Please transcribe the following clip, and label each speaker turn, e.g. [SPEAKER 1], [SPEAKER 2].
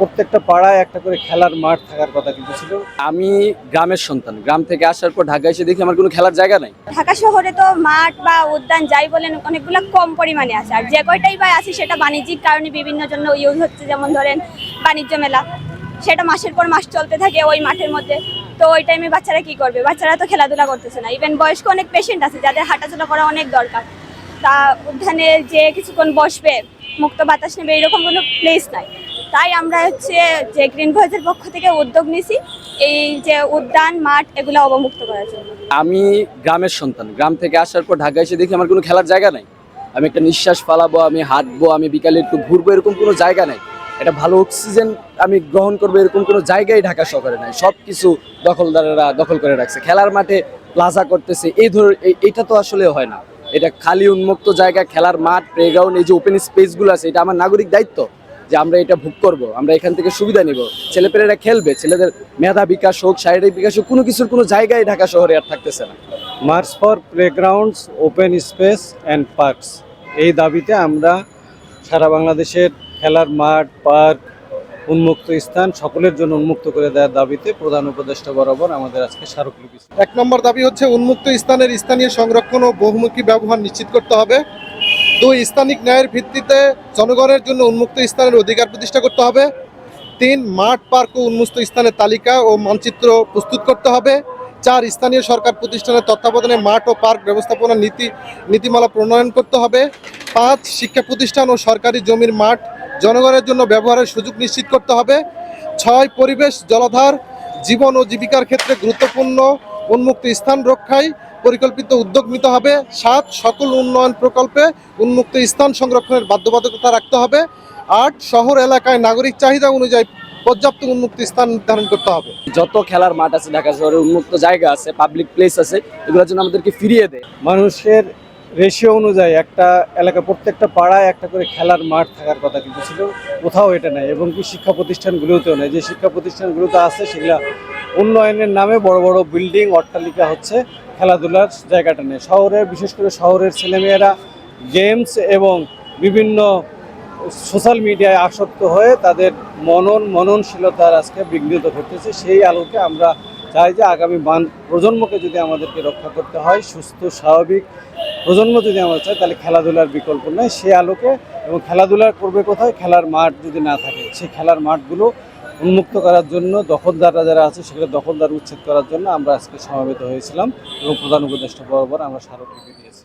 [SPEAKER 1] প্রত্যেকটা পাড়ায় একটা করে খেলার মাঠ থাকার কথা কিন্তু ছিল।
[SPEAKER 2] আমি গ্রামের সন্তান। গ্রাম থেকে আসার পর ঢাকা এসে দেখি আমার কোনো খেলার জায়গা নাই।
[SPEAKER 3] ঢাকা শহরে তো মাঠ বা উদ্যান যাই বলেন অনেকগুলো কম পরিমাণে আছে। আর যে কয়টাই বা আছে সেটা বাণিজ্যিক কারণে বিভিন্ন জন্য ইউজ হচ্ছে। যেমন ধরেন বাণিজ্য মেলা। সেটা মাসের পর মাস চলতে থাকে ওই মাঠের মধ্যে। তো ওই টাইমে বাচ্চারা কি করবে? বাচ্চারা তো খেলাধুলা করতেছে না। ইভেন বয়স্ক অনেক পেশেন্ট আছে যাদের হাঁটাচলা করা অনেক দরকার। তা উদ্যানে যে কিছুক্ষণ বসবে মুক্ত বাতাস নেবে এরকম কোনো প্লেস নাই। তাই আমরা হচ্ছে যে গ্রিন ভয়েসের পক্ষ থেকে উদ্যোগ নিছি, এই যে উদ্যান, মাঠ, এগুলো অবমুক্ত করার জন্য।
[SPEAKER 2] আমি গ্রামের সন্তান। গ্রাম থেকে আসার পর ঢাকা এসে দেখি আমার কোনো খেলার জায়গা নাই। আমি একটা নিঃশ্বাস ফালাবো, আমি হাঁটবো, আমি বিকালে একটু ঘুরবো, এরকম কোনো জায়গা নাই। এটা ভালো অক্সিজেন আমি গ্রহণ করব, এরকম কোনো জায়গায় ঢাকা শহরে নাই। সব কিছু দখলদারেরা দখল করে রাখছে। খেলার মাঠে প্লাজা করতেছে। এই ধর এটা তো আসলে হয় না। এটা খালি উন্মুক্ত জায়গা, খেলার মাঠ প্লেগ্রাউন্ড এই যে ওপেন স্পেসগুলো আছে, এটা আমার নাগরিক দায়িত্ব। যে আমরা এটা ভোগ করব আমরা এখান থেকে সুবিধা নিব। ছেলেপেলেরা খেলবে ছেলেদের মেধা বিকাশ হোক শারীরিক বিকাশ হোক কোনো কিছুর কোনো জায়গায় ঢাকা শহরে আর থাকতেছে না।
[SPEAKER 1] March for playgrounds open space and parks এই দাবিতে আমরা সারা বাংলাদেশের খেলার মাঠ পার্ক উন্মুক্ত স্থান সকলের জন্য উন্মুক্ত করে দেওয়ার দাবিতে প্রধান উপদেষ্টা বরাবর আমাদের আজকে স্মারকলিপি
[SPEAKER 4] এক নম্বর দাবি হচ্ছে উন্মুক্ত স্থানের স্থানীয় সংরক্ষণ ও বহুমুখী ব্যবহার নিশ্চিত করতে হবে। দুই স্থানিক ন্যায়ের ভিত্তিতে জনগণের জন্য উন্মুক্ত স্থানের অধিকার প্রতিষ্ঠা করতে হবে। তিন, মাঠ পার্ক ও উন্মুক্ত স্থানের তালিকা ও মানচিত্র প্রস্তুত করতে হবে। চার, স্থানীয় সরকার প্রতিষ্ঠানের তত্ত্বাবধানে মাঠ ও পার্ক ব্যবস্থাপনা নীতি, নীতিমালা প্রণয়ন করতে হবে। পাঁচ, শিক্ষা প্রতিষ্ঠান ও সরকারি জমির মাঠ জনগণের জন্য ব্যবহারের সুযোগ নিশ্চিত করতে হবে। ছয়, পরিবেশ জলাধার, জীবন ও জীবিকার ক্ষেত্রে গুরুত্বপূর্ণ উন্মুক্ত স্থান রক্ষায় পরিকল্পিত উদ্যোগ নিতে হবে। সাত সকল উন্নয়ন প্রকল্পে উন্মুক্ত স্থান সংরক্ষণের বাধ্যবাধকতা রাখতে হবে। আট শহর এলাকায় নাগরিক চাহিদা অনুযায়ী পর্যাপ্ত উন্মুক্ত স্থান নির্ধারণ করতে হবে।
[SPEAKER 2] যত খেলার মাঠ আছে ঢাকা শহরে উন্মুক্ত জায়গা আছে পাবলিক প্লেস আছে এগুলোর জন্য আমাদেরকে ফিরিয়ে দেয়
[SPEAKER 1] মানুষের রেশিও অনুযায়ী একটা এলাকা প্রত্যেকটা পাড়ায় একটা করে খেলার মাঠ থাকার কথা কিন্তু ছিল। কোথাও এটা নেই এবং কি শিক্ষা প্রতিষ্ঠানগুলোতেও নেই। যে শিক্ষা প্রতিষ্ঠানগুলোতে আছে সেগুলো উন্নয়নের নামে বড় বড় বিল্ডিং অট্টালিকা হচ্ছে খেলাধুলার জায়গাটা নেই। শহরে বিশেষ করে শহরের ছেলেমেয়েরা গেমস এবং বিভিন্ন সোশ্যাল মিডিয়ায় আসক্ত হয়ে তাদের মনন, মননশীলতার আজকে বিঘ্নিত ঘটতেছে সেই আলোকে আমরা চাই যে আগামী বান প্রজন্মকে যদি আমাদেরকে রক্ষা করতে হয়, সুস্থ, স্বাভাবিক প্রজন্ম যদি আমরা চাই, তাহলে খেলাধুলার বিকল্প নেই। সেই আলোকে এবং খেলাধুলা করবে কোথায়? খেলার মাঠ যদি না থাকে, সেই খেলার মাঠগুলো উন্মুক্ত করার জন্য, দখলদাররা যারা আছে সেগুলো দখলদার উচ্ছেদ করার জন্য আমরা আজকে সমাবেত হয়েছিলাম এবং প্রধান উপদেষ্টা বরাবর আমরা স্মারকলিপি দিয়েছি।